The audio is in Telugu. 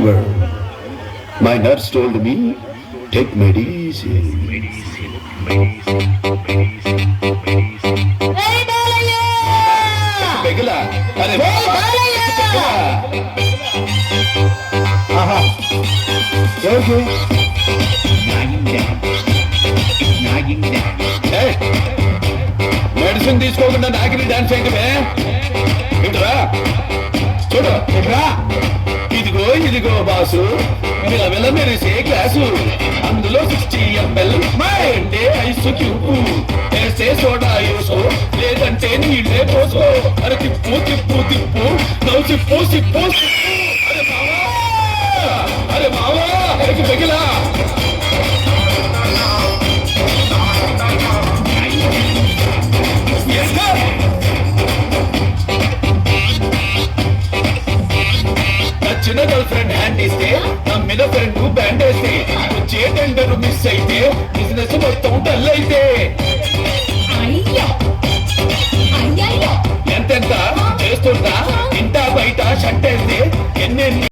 fever. My nurse told me, take medicine. ఏయ్ బాలయ్య! పెగలా అరే ఏయ్ బాలయ్య! ఆహా ఎవరికి ఏయ్, మెడిసిన్ తీసుకోకుండా నాకిని డాన్స్ ఏంటమే ఇదిగో బాసు విల విల మెరిసే గ్లాసు అందులో సిక్స్టీ ఎంఎల్ అంటే ఐస్ క్యూబ్. వేసే సోడా యూసో లేదంటే నీళ్ళే పోసుకో. అరే తిప్పు తిప్పు తిప్పు. నవ్వు తిప్పు తిప్పు అరే మావా అరే మావా అరే పెగిలా నమ్మిన ఫ్రెండ్ బ్యాండ్ అయితే వచ్చే టెండర్ మిస్ అయితే బిజినెస్ మొత్తం డల్ అయితే. ఎంతెంత చేస్తుందా? ఇంత బయట షట్టేస్తే ఎన్నెన్ని